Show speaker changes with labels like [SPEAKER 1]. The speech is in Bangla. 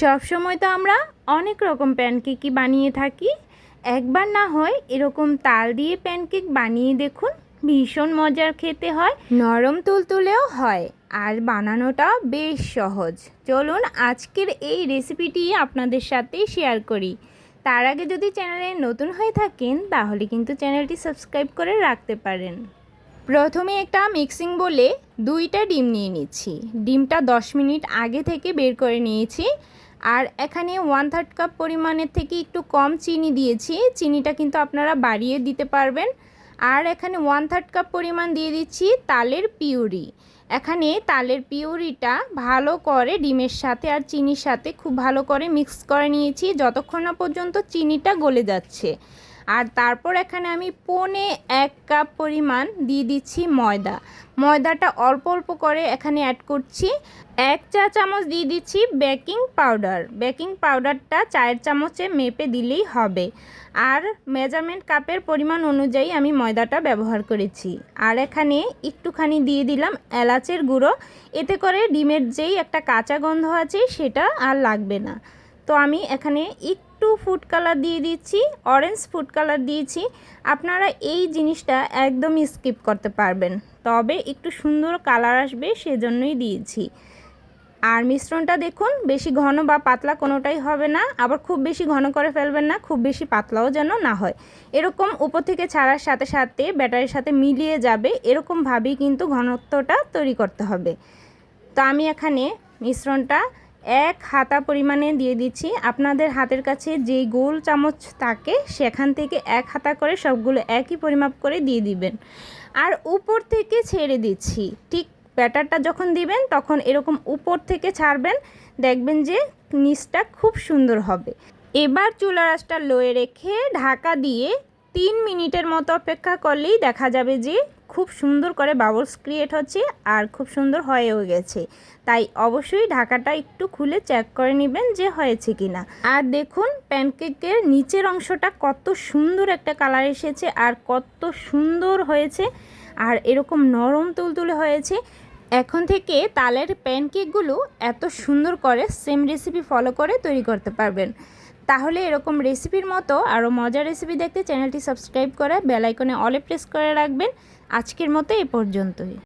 [SPEAKER 1] সবসময় তো আমরা অনেক রকম প্যানকেকই বানিয়ে থাকি। একবার না হয় এরকম তাল দিয়ে প্যানকেক বানিয়ে দেখুন, ভীষণ মজার খেতে হয়, নরম তুলতুলেও হয়, আর বানানোটাও বেশ সহজ। চলুন আজকের এই রেসিপিটি আপনাদের সাথে শেয়ার করি। তার আগে যদি চ্যানেলে নতুন হয়ে থাকেন, তাহলে কিন্তু চ্যানেলটি সাবস্ক্রাইব করে রাখতে পারেন। প্রথমে একটা মিক্সিং বলে দুইটা ডিম নিয়ে নিচ্ছি। ডিমটা দশ মিনিট আগে থেকে বের করে নিয়েছি। আর এখানে ওয়ান থার্ড কাপ পরিমাণের থেকে একটু কম চিনি দিয়েছি। চিনিটা কিন্তু আপনারা বাড়িয়ে দিতে পারবেন। আর এখানে ওয়ান থার্ড কাপ পরিমাণ দিয়ে দিচ্ছি তালের পিউরি। এখানে তালের পিউরিটা ভালো করে ডিমের সাথে আর চিনির সাথে খুব ভালো করে মিক্স করে নিয়েছি। যতক্ষণ না পর্যন্ত চিনিটা গলে যাচ্ছে। আর তারপর এখানে আমি পনে এক কাপ পরিমাণ দিয়ে দিচ্ছি ময়দা। ময়দাটা অল্প অল্প করে এখানে অ্যাড করছি। এক চা চামচ দিয়ে দিচ্ছি বেকিং পাউডার বেকিং পাউডারটা চায়ের চামচে মেপে দিলেই হবে। আর মেজারমেন্ট কাপের পরিমাণ অনুযায়ী আমি ময়দাটা ব্যবহার করেছি। আর এখানে একটুখানি দিয়ে দিলাম এলাচের গুঁড়ো। এতে করে ডিমের যেই একটা কাঁচা গন্ধ আছে সেটা আর লাগবে না। তো আমি এখানে একটু ফুড কালার দিয়ে দিচ্ছি, অরেঞ্জ ফুড কালার দিয়েছি। আপনারা এই জিনিসটা একদম স্কিপ করতে পারবেন। তবে একটু সুন্দর কালার আসবে সেজন্যই দিয়েছি। আর মিশ্রণটা দেখুন, বেশি ঘন বা পাতলা কোনোটাই হবে না। আবার খুব বেশি ঘন করে ফেলবেন না, খুব বেশি পাতলাও যেন না হয়। এরকম উপর থেকে ছাড়ার সাথে সাথে ব্যাটারির সাথে মিলিয়ে যাবে, এরকমভাবেই কিন্তু ঘনত্বটা তৈরি করতে হবে। তো আমি এখানে মিশ্রণটা এক হাতা পরিমাণে দিয়ে দিচ্ছি। আপনাদের হাতের কাছে যেই গোল চামচ থাকে, সেখান থেকে এক হাতা করে সবগুলো একই পরিমাপ করে দিয়ে দিবেন। আর উপর থেকে ছেড়ে দিচ্ছি। ঠিক ব্যাটারটা যখন দিবেন, তখন এরকম উপর থেকে ছাড়বেন। দেখবেন যে নিচটা খুব সুন্দর হবে। এবার চুলা রাসটা লোয়ে রেখে ঢাকা দিয়ে তিন মিনিটের মতো অপেক্ষা করলেই দেখা যাবে যে খুব সুন্দর করে বাবলস ক্রিয়েট হচ্ছে আর খুব সুন্দর হয়েও গেছে। তাই অবশ্যই ঢাকাটা একটু খুলে চেক করে নেবেন যে হয়েছে কি না আর দেখুন প্যানকেকের নিচের অংশটা কত সুন্দর একটা কালার এসেছে আর কত সুন্দর হয়েছে আর এরকম নরম তুলতুলে হয়েছে। এখন থেকে তালের প্যানকেকগুলো এত সুন্দর করে সেম রেসিপি ফলো করে তৈরি করতে পারবেন। তাহলে এরকম রেসিপির মতো আরও মজার রেসিপি দেখতে চ্যানেলটি সাবস্ক্রাইব করে বেলাইকনে অলে প্রেস করে রাখবেন। আজকের মতো এ পর্যন্তই।